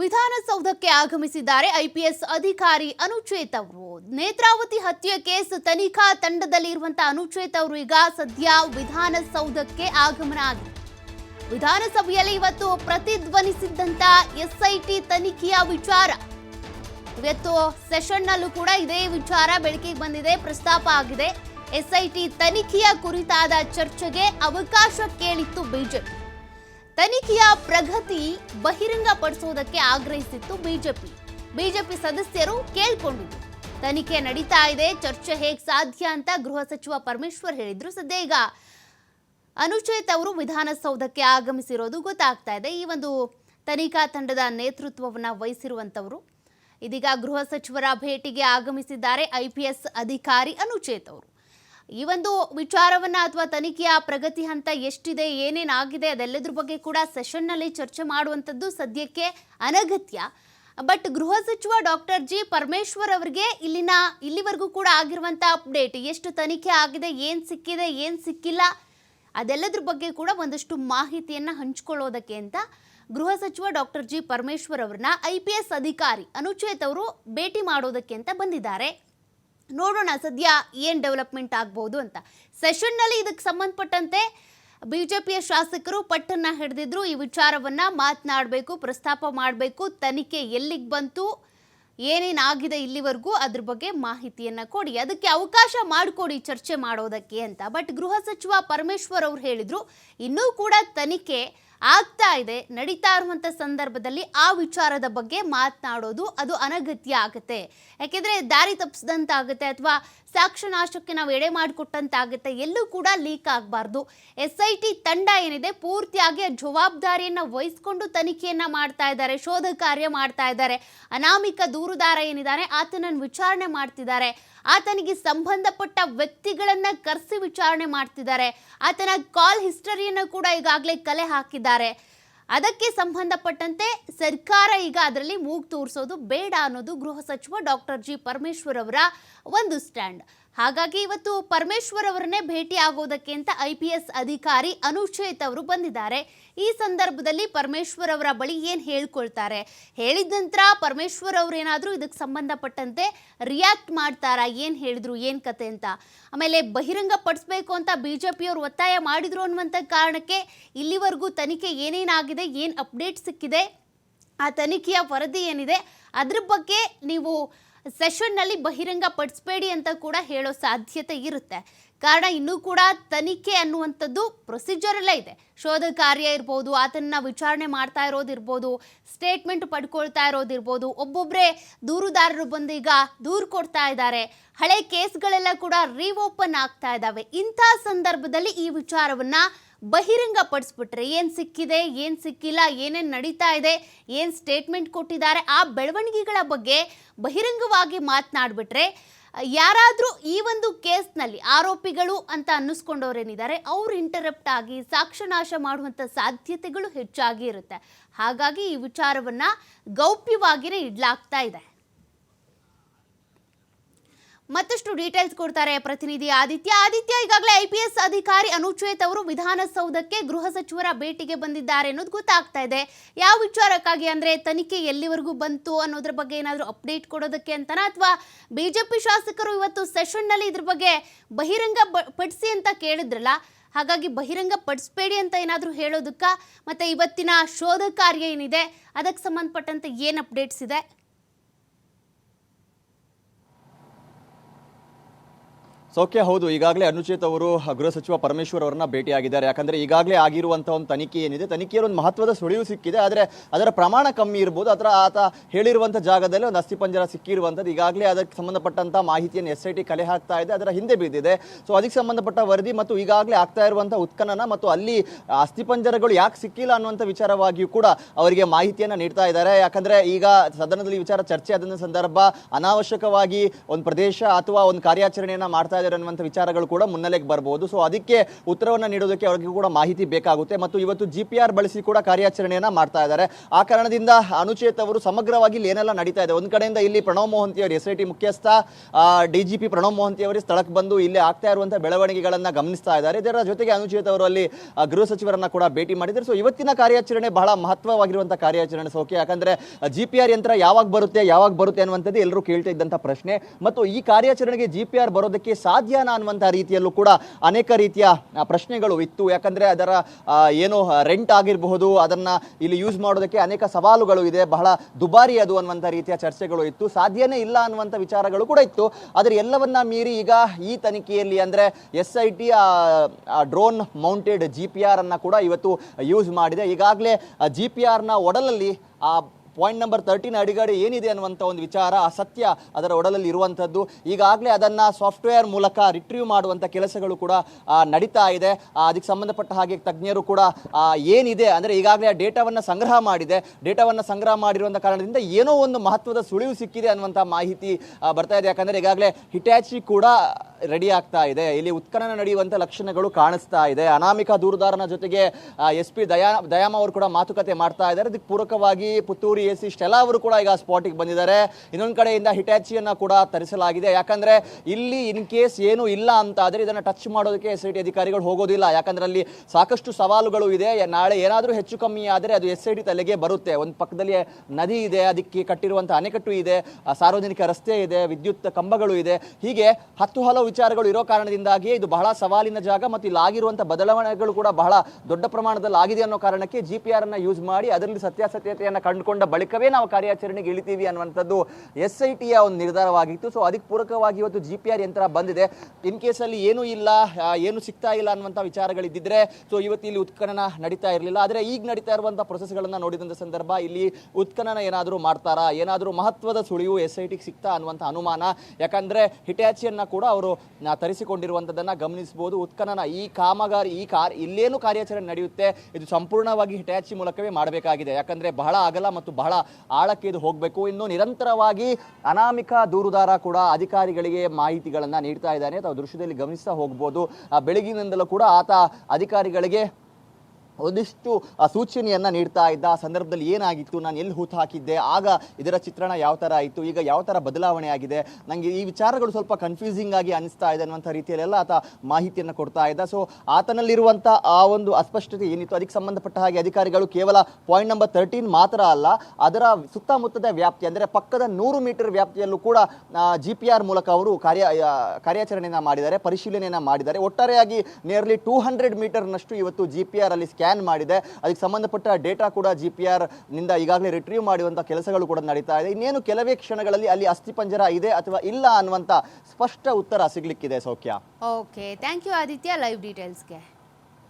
ವಿಧಾನಸೌಧಕ್ಕೆ ಆಗಮಿಸಿದ್ದಾರೆ ಐಪಿಎಸ್ ಅಧಿಕಾರಿ ಅನುಚೇತ್ ಅವರು. ನೇತ್ರಾವತಿ ಹತ್ಯೆ ಕೇಸ್ ತನಿಖಾ ತಂಡದಲ್ಲಿರುವಂತಹ ಅನುಚೇತ್ ಅವರು ಈಗ ಸದ್ಯ ವಿಧಾನಸೌಧಕ್ಕೆ ಆಗಮನ ಆಗಿದೆ ವಿಧಾನಸಭೆಯಲ್ಲಿ ಇವತ್ತು ಪ್ರತಿಧ್ವನಿಸಿದ್ದಂತ ಎಸ್ಐಟಿ ತನಿಖೆಯ ವಿಚಾರ. ಇವತ್ತು ಸೆಷನ್ನಲ್ಲೂ ಕೂಡ ಇದೇ ವಿಚಾರ ಬೆಳಕಿಗೆ ಬಂದಿದೆ, ಪ್ರಸ್ತಾಪ ಆಗಿದೆ. ಎಸ್ಐಟಿ ತನಿಖೆಯ ಕುರಿತಾದ ಚರ್ಚೆಗೆ ಅವಕಾಶ ಕೇಳಿತ್ತು ಬಿಜೆಪಿ. ತನಿಖೆಯ ಪ್ರಗತಿ ಬಹಿರಂಗಪಡಿಸುವುದಕ್ಕೆ ಆಗ್ರಹಿಸಿತ್ತು ಬಿಜೆಪಿ. ಬಿಜೆಪಿ ಸದಸ್ಯರು ಕೇಳ್ಕೊಂಡಿದ್ರು ತನಿಖೆ ನಡೀತಾ ಇದೆ, ಚರ್ಚೆ ಹೇಗೆ ಸಾಧ್ಯ ಅಂತ ಗೃಹ ಸಚಿವ ಪರಮೇಶ್ವರ್ ಹೇಳಿದ್ರು ಸದ್ಯ ಈಗ. ಅನುಚೇತ್ ಅವರು ವಿಧಾನಸೌಧಕ್ಕೆ ಆಗಮಿಸಿರೋದು ಗೊತ್ತಾಗ್ತಾ ಇದೆ. ಈ ಒಂದು ತನಿಖಾ ತಂಡದ ನೇತೃತ್ವವನ್ನು ವಹಿಸಿರುವಂತವರು ಇದೀಗ ಗೃಹ ಸಚಿವರ ಭೇಟಿಗೆ ಆಗಮಿಸಿದ್ದಾರೆ ಐಪಿಎಸ್ ಅಧಿಕಾರಿ ಅನುಚೇತ್ ಅವರು. ಈ ಒಂದು ವಿಚಾರವನ್ನ ಅಥವಾ ತನಿಖೆಯ ಪ್ರಗತಿ ಹಂತ ಎಷ್ಟಿದೆ ಏನೇನಾಗಿದೆ ಅದೆಲ್ಲದ್ರ ಬಗ್ಗೆ ಕೂಡ ಸೆಷನ್ನಲ್ಲಿ ಚರ್ಚೆ ಮಾಡುವಂಥದ್ದು ಸದ್ಯಕ್ಕೆ ಅನಗತ್ಯ. ಬಟ್ ಗೃಹ ಸಚಿವ ಡಾಕ್ಟರ್ ಜಿ ಪರಮೇಶ್ವರ್ ಅವರಿಗೆ ಇಲ್ಲಿನ, ಇಲ್ಲಿವರೆಗೂ ಕೂಡ ಆಗಿರುವಂಥ ಅಪ್ಡೇಟ್ ಎಷ್ಟು ತನಿಖೆ ಆಗಿದೆ, ಏನು ಸಿಕ್ಕಿದೆ, ಏನು ಸಿಕ್ಕಿಲ್ಲ, ಅದೆಲ್ಲದ್ರ ಬಗ್ಗೆ ಕೂಡ ಒಂದಷ್ಟು ಮಾಹಿತಿಯನ್ನು ಹಂಚಿಕೊಳ್ಳೋದಕ್ಕೆ ಅಂತ ಗೃಹ ಸಚಿವ ಡಾಕ್ಟರ್ ಜಿ ಪರಮೇಶ್ವರ್ ಅವರನ್ನ ಐ ಪಿ ಎಸ್ ಅಧಿಕಾರಿ ಅನುಚೇತ್ ಅವರು ಭೇಟಿ ಮಾಡೋದಕ್ಕೆ ಅಂತ ಬಂದಿದ್ದಾರೆ. ನೋಡೋಣ, ಸದ್ಯ ಏನು ಡೆವಲಪ್ಮೆಂಟ್ ಆಗ್ಬೋದು ಅಂತ. ಸೆಷನ್ನಲ್ಲಿ ಇದಕ್ಕೆ ಸಂಬಂಧಪಟ್ಟಂತೆ ಬಿಜೆಪಿಯ ಶಾಸಕರು ಪಟ್ಟನ್ನ ಹಿಡಿದಿದ್ರು. ಈ ವಿಚಾರವನ್ನ ಮಾತನಾಡಬೇಕು, ಪ್ರಸ್ತಾಪ ಮಾಡಬೇಕು. ತನಿಖೆ ಎಲ್ಲಿಗೆ ಬಂತು ಏನೇನಾಗಿದೆ ಇಲ್ಲಿವರೆಗೂ ಅದ್ರ ಬಗ್ಗೆ ಮಾಹಿತಿಯನ್ನ ಕೊಡಿ. ಅದಕ್ಕೆ ಅವಕಾಶ ಮಾಡಿಕೊಡಿ ಚರ್ಚೆ ಮಾಡೋದಕ್ಕೆ ಅಂತ. ಬಟ್ ಗೃಹ ಸಚಿವ ಪರಮೇಶ್ವರ್ ಅವರು ಹೇಳಿದ್ರು, ಇನ್ನೂ ಕೂಡ ತನಿಖೆ ಆಗ್ತಾ ಇದೆ. ನಡೀತಾ ಇರುವಂಥ ಸಂದರ್ಭದಲ್ಲಿ ಆ ವಿಚಾರದ ಬಗ್ಗೆ ಮಾತನಾಡೋದು ಅದು ಅನಗತ್ಯ ಆಗುತ್ತೆ. ಯಾಕೆಂದರೆ ದಾರಿ ತಪ್ಪಿಸಿದಂತಾಗುತ್ತೆ ಅಥವಾ ಸಾಕ್ಷ್ಯ ನಾಶಕ್ಕೆ ನಾವು ಎಡೆ ಮಾಡಿಕೊಟ್ಟಂತಾಗುತ್ತೆ, ಎಲ್ಲೂ ಕೂಡ ಲೀಕ್ ಆಗಬಾರ್ದು. ಎಸ್ ಐ ಟಿ ತಂಡ ಏನಿದೆ, ಪೂರ್ತಿಯಾಗಿ ಜವಾಬ್ದಾರಿಯನ್ನು ವಹಿಸ್ಕೊಂಡು ತನಿಖೆಯನ್ನ ಮಾಡ್ತಾ ಇದ್ದಾರೆ, ಶೋಧ ಕಾರ್ಯ ಮಾಡ್ತಾ ಇದ್ದಾರೆ. ಅನಾಮಿಕ ದೂರುದಾರ ಏನಿದ್ದಾರೆ, ಆತನನ್ನು ವಿಚಾರಣೆ ಮಾಡ್ತಿದ್ದಾರೆ. ಆತನಿಗೆ ಸಂಬಂಧಪಟ್ಟ ವ್ಯಕ್ತಿಗಳನ್ನ ಕರೆಸಿ ವಿಚಾರಣೆ ಮಾಡ್ತಿದ್ದಾರೆ. ಆತನ ಕಾಲ್ ಹಿಸ್ಟರಿಯನ್ನು ಕೂಡ ಈಗಾಗಲೇ ಕಲೆ ಹಾಕಿದ್ದಾರೆ. ಅದಕ್ಕೆ ಸಂಬಂಧಪಟ್ಟಂತೆ ಸರ್ಕಾರ ಈಗ ಅದರಲ್ಲಿ ಮೂಗು ತೋರಿಸೋದು ಬೇಡ ಅನ್ನೋದು ಗೃಹ ಸಚಿವ ಡಾಕ್ಟರ್ ಜಿ ಪರಮೇಶ್ವರ್ ಅವರ ಒಂದು ಸ್ಟ್ಯಾಂಡ್. ಹಾಗಾಗಿ ಇವತ್ತು ಪರಮೇಶ್ವರ್ ಅವರನ್ನೇ ಭೇಟಿ ಆಗೋದಕ್ಕೆ ಅಂತ ಐ ಪಿ ಎಸ್ ಅಧಿಕಾರಿ ಅನುಚೇತ್ ಅವರು ಬಂದಿದ್ದಾರೆ. ಈ ಸಂದರ್ಭದಲ್ಲಿ ಪರಮೇಶ್ವರ್ ಅವರ ಬಳಿ ಏನು ಹೇಳ್ಕೊಳ್ತಾರೆ? ಹೇಳಿದ ನಂತರ ಪರಮೇಶ್ವರ್ ಅವರು ಏನಾದರೂ ಇದಕ್ಕೆ ಸಂಬಂಧಪಟ್ಟಂತೆ ರಿಯಾಕ್ಟ್ ಮಾಡ್ತಾರಾ? ಏನು ಹೇಳಿದ್ರು? ಏನು ಕತೆ ಅಂತ? ಆಮೇಲೆ ಬಹಿರಂಗ ಪಡಿಸ್ಬೇಕು ಅಂತ ಬಿ ಜೆ ಪಿಯವರು ಒತ್ತಾಯ ಮಾಡಿದ್ರು ಅನ್ನುವಂಥ ಕಾರಣಕ್ಕೆ ಇಲ್ಲಿವರೆಗೂ ತನಿಖೆ ಏನೇನಾಗಿದೆ? ಏನು ಅಪ್ಡೇಟ್ ಸಿಕ್ಕಿದೆ? ಆ ತನಿಖೆಯ ವರದಿ ಏನಿದೆ? ಅದ್ರ ಬಗ್ಗೆ ನೀವು ಸೆಷನ್ನಲ್ಲಿ ಬಹಿರಂಗ ಪಡಿಸ್ಬೇಡಿ ಅಂತ ಕೂಡ ಹೇಳೋ ಸಾಧ್ಯತೆ ಇರುತ್ತೆ. ಕಾರಣ ಇನ್ನೂ ಕೂಡ ತನಿಖೆ ಅನ್ನುವಂಥದ್ದು ಪ್ರೊಸೀಜರಲ್ಲೇ ಇದೆ. ಶೋಧ ಕಾರ್ಯ ಇರ್ಬೋದು ಆತನ್ನ ವಿಚಾರಣೆ ಮಾಡ್ತಾ ಇರೋದಿರ್ಬೋದು, ಸ್ಟೇಟ್ಮೆಂಟ್ ಪಡ್ಕೊಳ್ತಾ ಇರೋದಿರ್ಬೋದು ಒಬ್ಬೊಬ್ಬರೇ ದೂರುದಾರರು ಬಂದು ಈಗ ದೂರು ಕೊಡ್ತಾ ಇದ್ದಾರೆ. ಹಳೆ ಕೇಸ್ಗಳೆಲ್ಲ ಕೂಡ ರೀಓಪನ್ ಆಗ್ತಾ ಇದ್ದಾವೆ. ಇಂಥ ಸಂದರ್ಭದಲ್ಲಿ ಈ ವಿಚಾರವನ್ನ ಬಹಿರಂಗ ಪಡಿಸ್ಬಿಟ್ರೆ ಏನು ಸಿಕ್ಕಿದೆ, ಏನು ಸಿಕ್ಕಿಲ್ಲ, ಏನೇನು ನಡೀತಾ ಇದೆ, ಏನು ಸ್ಟೇಟ್ಮೆಂಟ್ ಕೊಟ್ಟಿದ್ದಾರೆ, ಆ ಬೆಳವಣಿಗೆಗಳ ಬಗ್ಗೆ ಬಹಿರಂಗವಾಗಿ ಮಾತನಾಡ್ಬಿಟ್ರೆ, ಯಾರಾದರೂ ಈ ಒಂದು ಕೇಸ್ನಲ್ಲಿ ಆರೋಪಿಗಳು ಅಂತ ಅನ್ನಿಸ್ಕೊಂಡವ್ರೇನಿದ್ದಾರೆ, ಅವ್ರು ಇಂಟರಪ್ಟ್ ಆಗಿ ಸಾಕ್ಷ್ಯನಾಶ ಮಾಡುವಂಥ ಸಾಧ್ಯತೆಗಳು ಹೆಚ್ಚಾಗಿ ಇರುತ್ತೆ. ಹಾಗಾಗಿ ಈ ವಿಚಾರವನ್ನು ಗೌಪ್ಯವಾಗಿಯೇ ಇಡ್ಲಾಗ್ತಾ ಇದೆ. ಮತ್ತಷ್ಟು ಡೀಟೇಲ್ಸ್ ಕೊಡ್ತಾರೆ ಪ್ರತಿನಿಧಿ ಆದಿತ್ಯ. ಆದಿತ್ಯ, ಈಗಾಗಲೇ ಐ ಅಧಿಕಾರಿ ಅನುಚೇತ್ ಅವರು ವಿಧಾನಸೌಧಕ್ಕೆ ಗೃಹ ಸಚಿವರ ಭೇಟಿಗೆ ಬಂದಿದ್ದಾರೆ ಅನ್ನೋದು ಗೊತ್ತಾಗ್ತಾ ಇದೆ. ಯಾವ ವಿಚಾರಕ್ಕಾಗಿ ಅಂದ್ರೆ ತನಿಖೆ ಎಲ್ಲಿವರೆಗೂ ಬಂತು ಅನ್ನೋದ್ರ ಬಗ್ಗೆ ಏನಾದರೂ ಅಪ್ಡೇಟ್ ಕೊಡೋದಕ್ಕೆ ಅಂತನ ಅಥವಾ ಬಿಜೆಪಿ ಶಾಸಕರು ಇವತ್ತು ಸೆಷನ್ನಲ್ಲಿ ಇದ್ರ ಬಗ್ಗೆ ಬಹಿರಂಗ ಪಡಿಸಿ ಅಂತ ಕೇಳಿದ್ರಲ್ಲ, ಹಾಗಾಗಿ ಬಹಿರಂಗ ಪಡಿಸ್ಬೇಡಿ ಅಂತ ಏನಾದರೂ ಹೇಳೋದಕ್ಕ ಮತ್ತೆ ಇವತ್ತಿನ ಶೋಧ ಕಾರ್ಯ ಏನಿದೆ, ಅದಕ್ಕೆ ಸಂಬಂಧಪಟ್ಟಂತೆ ಏನು ಅಪ್ಡೇಟ್ಸ್ ಇದೆ? ಸೌಖ್ಯ, ಹೌದು. ಈಗಾಗಲೇ ಅನುಚಿತ್ ಅವರು, ಗೃಹ ಸಚಿವ ಪರಮೇಶ್ವರ್ ಅವರನ್ನ ಭೇಟಿಯಾಗಿದ್ದಾರೆ. ಯಾಕಂದ್ರೆ ಈಗಾಗಲೇ ಆಗಿರುವಂಥ ಒಂದು ತನಿಖೆ ಏನಿದೆ, ತನಿಖೆಯಲ್ಲಿ ಒಂದು ಮಹತ್ವದ ಸುಳಿವು ಸಿಕ್ಕಿದೆ. ಆದರೆ ಅದರ ಪ್ರಮಾಣ ಕಮ್ಮಿ ಇರ್ಬೋದು. ಅದರ ಆತ ಹೇಳಿರುವಂಥ ಜಾಗದಲ್ಲಿ ಒಂದು ಅಸ್ಥಿಪಂಜರ ಸಿಕ್ಕಿರುವಂಥದ್ದು. ಈಗಾಗಲೇ ಅದಕ್ಕೆ ಸಂಬಂಧಪಟ್ಟಂಥ ಮಾಹಿತಿಯನ್ನು ಎಸ್ ಐ ಟಿ ಕಲೆ ಹಾಕ್ತಾ ಇದೆ. ಅದರ ಹಿಂದೆ ಬಿದ್ದಿದೆ. ಸೊ ಅದಕ್ಕೆ ಸಂಬಂಧಪಟ್ಟ ವರದಿ ಮತ್ತು ಈಗಾಗಲೇ ಆಗ್ತಾ ಇರುವಂಥ ಉತ್ಖನನ ಮತ್ತು ಅಲ್ಲಿ ಅಸ್ಥಿಪಂಜರಗಳು ಯಾಕೆ ಸಿಕ್ಕಿಲ್ಲ ಅನ್ನುವಂಥ ವಿಚಾರವಾಗಿಯೂ ಕೂಡ ಅವರಿಗೆ ಮಾಹಿತಿಯನ್ನು ನೀಡ್ತಾ ಇದ್ದಾರೆ. ಯಾಕಂದ್ರೆ ಈಗ ಸದನದಲ್ಲಿ ವಿಚಾರ ಚರ್ಚೆ ಆದ ಸಂದರ್ಭ, ಅನಾವಶ್ಯಕವಾಗಿ ಒಂದು ಪ್ರದೇಶ ಅಥವಾ ಒಂದು ಕಾರ್ಯಾಚರಣೆಯನ್ನು ಮಾಡ್ತಾ ಇದ್ದಾರೆ ಅನ್ನುವಂಥ ವಿಚಾರಗಳು ಕೂಡ ಮುನ್ನೆಲೆಗೆ ಬರಬಹುದು ಸೊ ಅದಕ್ಕೆ ಉತ್ತರವನ್ನು ನೀಡೋದಕ್ಕೆ ಅವರಿಗೆ ಕೂಡ ಮಾಹಿತಿ ಬೇಕಾಗುತ್ತೆ. ಮತ್ತು ಇವತ್ತು ಜಿ ಪಿ ಆರ್ ಬಳಸಿ ಕೂಡ ಕಾರ್ಯಾಚರಣೆಯನ್ನ ಮಾಡ್ತಾ ಇದ್ದಾರೆ. ಆ ಕಾರಣದಿಂದ ಅನುಚೇತ್ ಅವರು ಸಮಗ್ರವಾಗಿ ಇಲ್ಲಿ ಏನೆಲ್ಲ ನಡೀತಾ ಇದೆ? ಒಂದ್ ಕಡೆಯಿಂದ ಇಲ್ಲಿ ಪ್ರಣವ್ ಮೋಹಂತಿ ಅವರು ಎಸ್ ಐ ಟಿ ಮುಖ್ಯಸ್ಥ ಡಿ ಜಿ ಪ್ರಣವ್ ಮೋಹಂತಿ ಅವರು ಸ್ಥಳಕ್ಕೆ ಬಂದು ಇಲ್ಲಿ ಆಗ್ತಾ ಇರುವಂತಹ ಬೆಳವಣಿಗೆಗಳನ್ನ ಗಮನಿಸ್ತಾ ಇದ್ದಾರೆ. ಇದರ ಜೊತೆಗೆ ಅನುಚೇತ್ ಅವರು ಅಲ್ಲಿ ಗೃಹ ಸಚಿವರನ್ನ ಕೂಡ ಭೇಟಿ ಮಾಡಿದ್ದಾರೆ. ಸೊ ಇವತ್ತಿನ ಕಾರ್ಯಾಚರಣೆ ಬಹಳ ಮಹತ್ವವಾಗಿರುವಂತಹ ಕಾರ್ಯಾಚರಣೆ. ಸೋಕೆ ಯಾಕಂದ್ರೆ ಜಿ ಪಿ ಆರ್ ಯಂತ್ರ ಯಾವಾಗ ಬರುತ್ತೆ ಯಾವಾಗ ಬರುತ್ತೆ ಅನ್ನುವಂಥದ್ದು ಎಲ್ಲರೂ ಕೇಳ್ತಾ ಇದ್ದಂಥ ಪ್ರಶ್ನೆ. ಮತ್ತು ಈ ಕಾರ್ಯಾಚರಣೆಗೆ ಜಿ ಪಿ ಆರ್ ಬರೋದಕ್ಕೆ ಸಾಧ್ಯನಾ ಅನ್ನುವಂಥ ರೀತಿಯಲ್ಲೂ ಕೂಡ ಅನೇಕ ರೀತಿಯ ಪ್ರಶ್ನೆಗಳು ಇತ್ತು. ಯಾಕಂದ್ರೆ ಅದರ ಏನು ರೆಂಟ್ ಆಗಿರಬಹುದು, ಅದನ್ನ ಇಲ್ಲಿ ಯೂಸ್ ಮಾಡೋದಕ್ಕೆ ಅನೇಕ ಸವಾಲುಗಳು ಇದೆ. ಬಹಳ ದುಬಾರಿ ಅದು ಅನ್ನುವಂಥ ರೀತಿಯ ಚರ್ಚೆಗಳು ಇತ್ತು. ಸಾಧ್ಯನೇ ಇಲ್ಲ ಅನ್ನುವಂಥ ವಿಚಾರಗಳು ಕೂಡ ಇತ್ತು. ಆದರೆ ಎಲ್ಲವನ್ನ ಮೀರಿ ಈಗ ಈ ತನಿಖೆಯಲ್ಲಿ ಅಂದ್ರೆ S I T drone mounted G P R ಅನ್ನ ಕೂಡ ಇವತ್ತು ಯೂಸ್ ಮಾಡಿದೆ. ಈಗಾಗಲೇ ಜಿ ಪಿ ಆರ್ನ ಒಡಲಲ್ಲಿ, ಆ ಪಾಯಿಂಟ್ ನಂಬರ್ ತರ್ಟೀನ್ ಅಡಿಗಡೆ ಏನಿದೆ ಅನ್ನುವಂಥ ಒಂದು ವಿಚಾರ ಆ ಸತ್ಯ ಅದರ ಒಡಲಲ್ಲಿ ಇರುವಂಥದ್ದು. ಈಗಾಗಲೇ ಅದನ್ನು ಸಾಫ್ಟ್ವೇರ್ ಮೂಲಕ ರಿಟ್ರೀವ್ ಮಾಡುವಂಥ ಕೆಲಸಗಳು ಕೂಡ ನಡೀತಾ ಇದೆ. ಅದಕ್ಕೆ ಸಂಬಂಧಪಟ್ಟ ಹಾಗೆ ತಜ್ಞರು ಕೂಡ ಏನಿದೆ ಅಂದರೆ ಈಗಾಗಲೇ ಆ ಡೇಟಾವನ್ನು ಸಂಗ್ರಹ ಮಾಡಿದೆ. ಡೇಟಾವನ್ನು ಸಂಗ್ರಹ ಮಾಡಿರುವಂಥ ಕಾರಣದಿಂದ ಏನೋ ಒಂದು ಮಹತ್ವದ ಸುಳಿವು ಸಿಕ್ಕಿದೆ ಅನ್ನುವಂಥ ಮಾಹಿತಿ ಬರ್ತಾ ಇದೆ. ಯಾಕಂದರೆ ಈಗಾಗಲೇ ಹಿಟ್ಯಾಚಿ ಕೂಡ ರೆಡಿ ಆಗ್ತಾ ಇದೆ. ಇಲ್ಲಿ ಉತ್ಖನನ ನಡೆಯುವಂಥ ಲಕ್ಷಣಗಳು ಕಾಣಿಸ್ತಾ ಇದೆ. ಅನಾಮಿಕ ದೂರದಾರನ ಜೊತೆಗೆ ಎಸ್ ಪಿ ದಯಾ, ದಯಾಮ ಅವರು ಕೂಡ ಮಾತುಕತೆ ಮಾಡ್ತಾ ಇದ್ದಾರೆ. ಅದಕ್ಕೆ ಪೂರಕವಾಗಿ ಪುತ್ತೂರು ಎ ಸಿ ಸ್ಟೆಲಾ ಅವರು ಕೂಡ ಈಗ ಸ್ಪಾಟಿಗೆ ಬಂದಿದ್ದಾರೆ. ಇನ್ನೊಂದು ಕಡೆಯಿಂದ ಹಿಟ್ಯಾಚಿಯನ್ನ ಕೂಡ ತರಿಸಲಾಗಿದೆ. ಯಾಕಂದ್ರೆ ಇಲ್ಲಿ ಇನ್ ಕೇಸ್ ಏನು ಇಲ್ಲ ಅಂತ ಆದರೆ ಇದನ್ನ ಟಚ್ ಮಾಡೋದಕ್ಕೆ ಎಸ್ ಐ ಟಿ ಅಧಿಕಾರಿಗಳು ಹೋಗೋದಿಲ್ಲ. ಯಾಕಂದ್ರೆ ಅಲ್ಲಿ ಸಾಕಷ್ಟು ಸವಾಲುಗಳು ಇದೆ. ನಾಳೆ ಏನಾದರೂ ಹೆಚ್ಚು ಕಮ್ಮಿ ಆದರೆ ಅದು ಎಸ್ ಐ ತಲೆಗೆ ಬರುತ್ತೆ. ಒಂದು ಪಕ್ಕದಲ್ಲಿ ನದಿ ಇದೆ, ಅದಕ್ಕೆ ಕಟ್ಟಿರುವಂಥ ಅಣೆಕಟ್ಟು ಇದೆ ಸಾರ್ವಜನಿಕ ರಸ್ತೆ ಇದೆ, ವಿದ್ಯುತ್ ಕಂಬಗಳು ಇದೆ. ಹೀಗೆ ಹತ್ತು ಹಲವು ವಿಚಾರಗಳು ಇರೋ ಕಾರಣದಿಂದಾಗಿ ಇದು ಬಹಳ ಸವಾಲಿನ ಜಾಗ ಮತ್ತು ಇಲ್ಲಿ ಆಗಿರುವಂಥ ಬದಲಾವಣೆಗಳು ಕೂಡ ಬಹಳ ದೊಡ್ಡ ಪ್ರಮಾಣದಲ್ಲಿ ಆಗಿದೆ ಅನ್ನೋ ಕಾರಣಕ್ಕೆ ಜಿ ಪಿ ಆರ್ ಅನ್ನ ಯೂಸ್ ಮಾಡಿ ಅದರಲ್ಲಿ ಸತ್ಯಾಸತ್ಯತೆಯನ್ನು ಕಂಡುಕೊಂಡ ಬಳಿಕವೇ ನಾವು ಕಾರ್ಯಾಚರಣೆಗೆ ಇಳಿತೀವಿ ಅನ್ನುವಂಥದ್ದು ಎಸ್ ಐ ಟಿಯ ಒಂದು ನಿರ್ಧಾರವಾಗಿತ್ತು. ಸೊ ಅದಕ್ಕೆ ಪೂರಕವಾಗಿ ಇವತ್ತು ಜಿ ಪಿ ಆರ್ ಯಂತ್ರ ಬಂದಿದೆ. ಇನ್ ಕೇಸಲ್ಲಿ ಏನೂ ಇಲ್ಲ ಏನು ಸಿಗ್ತಾ ಇಲ್ಲ ಅನ್ನುವಂಥ ವಿಚಾರಗಳಿದ್ದರೆ ಸೊ ಇವತ್ತು ಇಲ್ಲಿ ಉತ್ಖನನ ನಡೀತಾ ಇರಲಿಲ್ಲ. ಆದರೆ ಈಗ ನಡೀತಾ ಇರುವಂಥ ಪ್ರೊಸೆಸ್ಗಳನ್ನು ನೋಡಿದಂಥ ಸಂದರ್ಭ ಇಲ್ಲಿ ಉತ್ಖನನ ಏನಾದರೂ ಮಾಡ್ತಾರಾ? ಏನಾದರೂ ಮಹತ್ವದ ಸುಳಿವು ಎಸ್ ಐ ಟಿಗೆ ಸಿಗ್ತಾ ಅನ್ನುವಂಥ ಅನುಮಾನ. ಯಾಕಂದ್ರೆ ಹಿಟ್ಯಾಚಿಯನ್ನ ಕೂಡ ಅವರು ತರಿಸಿಕೊಂಡಿರುವಂಥದ್ದನ್ನ ಗಮನಿಸಬಹುದು ಉತ್ಖನನ ಈ ಕಾಮಗಾರಿ, ಈ ಕಾರ್ ಇಲ್ಲೇನು ಕಾರ್ಯಾಚರಣೆ ನಡೆಯುತ್ತೆ, ಇದು ಸಂಪೂರ್ಣವಾಗಿ ಹಿಟ್ಯಾಚಿ ಮೂಲಕವೇ ಮಾಡಬೇಕಾಗಿದೆ. ಯಾಕಂದ್ರೆ ಬಹಳ ಅಗಲ ಮತ್ತು ಬಹಳ ಆಳಕ್ಕೆ ಇದು ಹೋಗಬೇಕು. ಇನ್ನು ನಿರಂತರವಾಗಿ ಅನಾಮಿಕ ದೂರುದಾರ ಕೂಡ ಅಧಿಕಾರಿಗಳಿಗೆ ಮಾಹಿತಿಗಳನ್ನು ನೀಡ್ತಾ ಇದ್ದಾನೆ. ಅಥವಾ ದೃಶ್ಯದಲ್ಲಿ ಗಮನಿಸ್ತಾ ಹೋಗ್ಬೋದು. ಬೆಳಗಿನಿಂದಲೂ ಕೂಡ ಆತ ಅಧಿಕಾರಿಗಳಿಗೆ ಒಂದಿಷ್ಟು ಸೂಚನೆಯನ್ನು ನೀಡ್ತಾ ಇದ್ದ ಆ ಸಂದರ್ಭದಲ್ಲಿ ಏನಾಗಿತ್ತು? ನಾನು ಎಲ್ಲಿ ಹೂತು ಹಾಕಿದ್ದೆ? ಆಗ ಇದರ ಚಿತ್ರಣ ಯಾವ ಥರ ಆಯಿತು? ಈಗ ಯಾವ ಥರ ಬದಲಾವಣೆ ಆಗಿದೆ? ನನಗೆ ಈ ವಿಚಾರಗಳು ಸ್ವಲ್ಪ ಕನ್ಫ್ಯೂಸಿಂಗ್ ಆಗಿ ಅನಿಸ್ತಾ ಇದೆ ಅನ್ನುವಂಥ ರೀತಿಯಲ್ಲೆಲ್ಲ ಆತ ಮಾಹಿತಿಯನ್ನು ಕೊಡ್ತಾ ಇದ್ದ. ಸೊ ಆತನಲ್ಲಿರುವಂಥ ಆ ಒಂದು ಅಸ್ಪಷ್ಟತೆ ಏನಿತ್ತು? ಅದಕ್ಕೆ ಸಂಬಂಧಪಟ್ಟ ಹಾಗೆ ಅಧಿಕಾರಿಗಳು ಕೇವಲ ಪಾಯಿಂಟ್ ನಂಬರ್ ತರ್ಟೀನ್ ಮಾತ್ರ ಅಲ್ಲ, ಅದರ ಸುತ್ತಮುತ್ತದ ವ್ಯಾಪ್ತಿ, ಅಂದರೆ ಪಕ್ಕದ ನೂರು ಮೀಟರ್ ವ್ಯಾಪ್ತಿಯಲ್ಲೂ ಕೂಡ ಜಿ ಪಿ ಆರ್ ಮೂಲಕ ಅವರು ಕಾರ್ಯ ಕಾರ್ಯಾಚರಣೆಯನ್ನು ಮಾಡಿದ್ದಾರೆ, ಪರಿಶೀಲನೆಯನ್ನು ಮಾಡಿದ್ದಾರೆ. ಒಟ್ಟಾರೆಯಾಗಿ ನಿಯರ್ಲಿ ಟೂ ಹಂಡ್ರೆಡ್ ಮೀಟರ್ನಷ್ಟು ಇವತ್ತು ಜಿ ಪಿ ಆರ್ ಅಲ್ಲಿ ಸ್ಕ್ಯಾನ್ ಮಾಡಿದೆ. ಅದಕ್ಕೆ ಸಂಬಂಧಪಟ್ಟ ಡೇಟಾ ಕೂಡ ಜಿ ಪಿ ಆರ್ನಿಂದ ಈಗಾಗಲೇ ರಿಟ್ರೀವ್ ಮಾಡುವಂತ ಕೆಲಸಗಳು ಕೂಡ ನಡೀತಾ ಇದೆ. ಇನ್ನೇನು ಕೆಲವೇ ಕ್ಷಣಗಳಲ್ಲಿ ಅಲ್ಲಿ ಅಸ್ಥಿಪಂಜರ ಇದೆ ಅಥವಾ ಇಲ್ಲ ಅನ್ನುವಂತ ಸ್ಪಷ್ಟ ಉತ್ತರ ಸಿಗ್ಲಿಕ್ಕಿದೆ ಸೌಖ್ಯ. Okay thank you Aditya live ಡೀಟೇಲ್ಸ್ಗೆ